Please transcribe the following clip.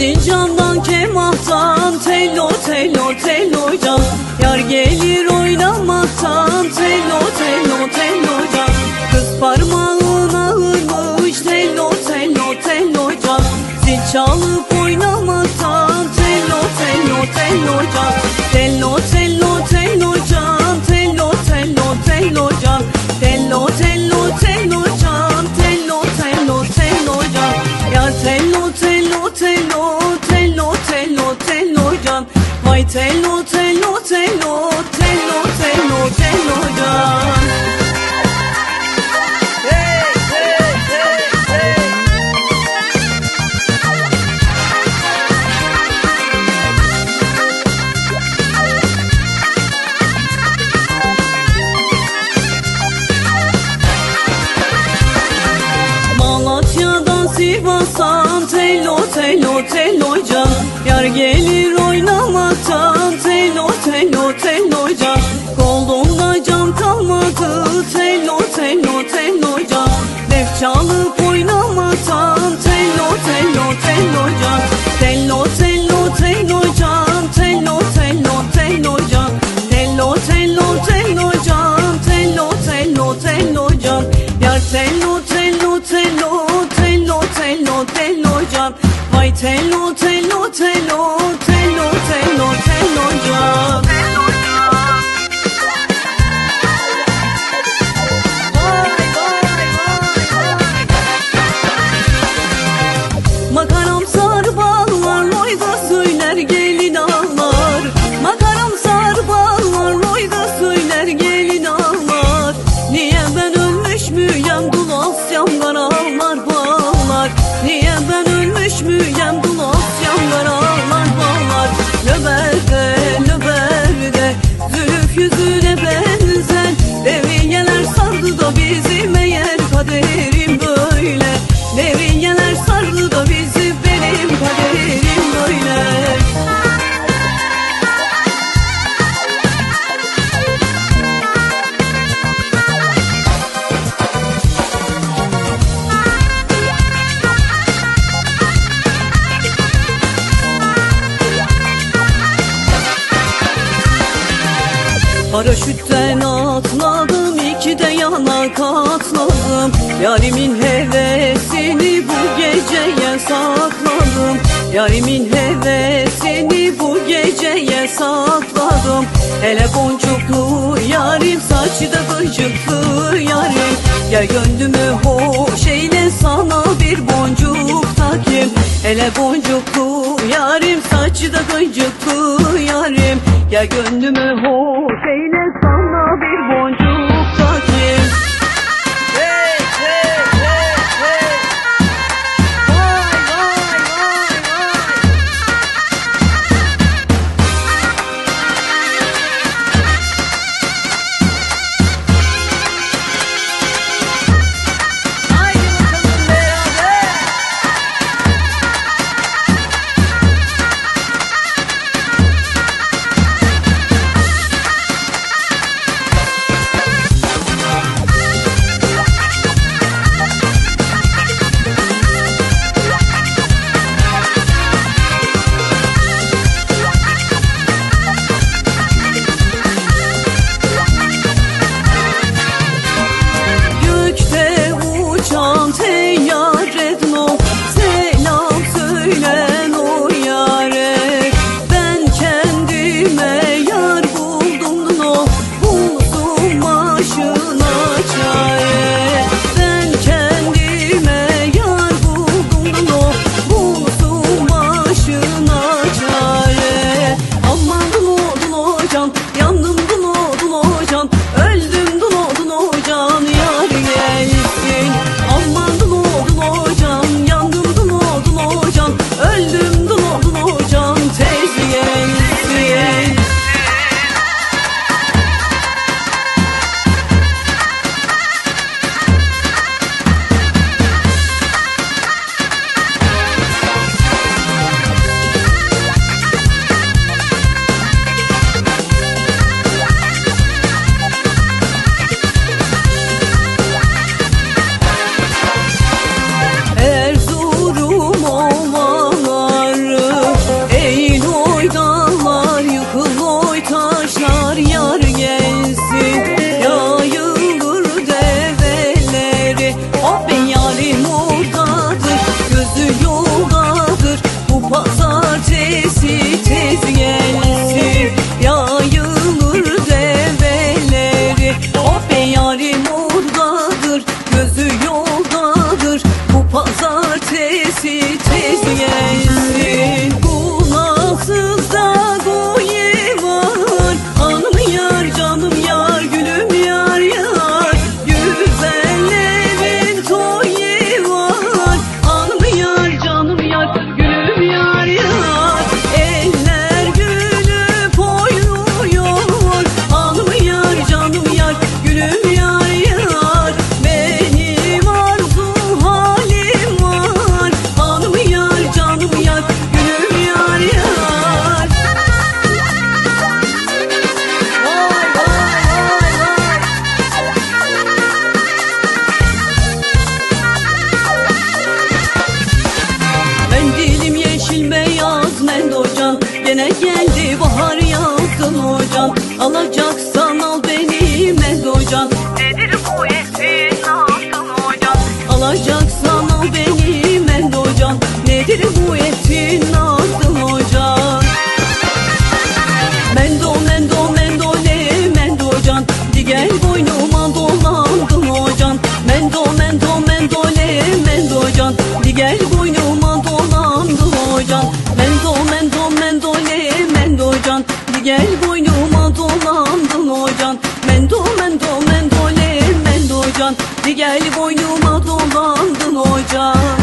oynamaktan Tello tello tello can Yar gelir oynamaktan Tello tello tello can Kız parmağına ağırmış Tello tello tello can Zil çalıp oynamaktan Tello tello tello can Vay tello tello tello Tello tello tello can Hey hey hey hey Malatya'dan Sivas'tan Tello tello tello can. Yar gelir oynamaktan Tello tello tello can. Kolumda can kalmadı Tello tello Vay tello Paraşütten atladım iki de yana katladım. Yarimin hevesini bu geceye sakladım. Yarimin hevesini bu geceye sakladım. Hele boncuklu yarim saçı da gıcıklı yarim. Gel gönlümü hoş eyle sana bir boncuk takayım. Hele boncuklu yarim saçı da gıcıklı yarim. Gel gönlümü hoş eyle Gene geldi bahar yaktın hocam. Alacaksan al beni Mehdocan Nedir bu ettiğin altın hocam? Alacaksan al beni Mehdocan Nedir bu ettiğin altın Gel boynuma dolandın hocan Mendo mendo mendole mendo can. Gel boynuma dolandın hocan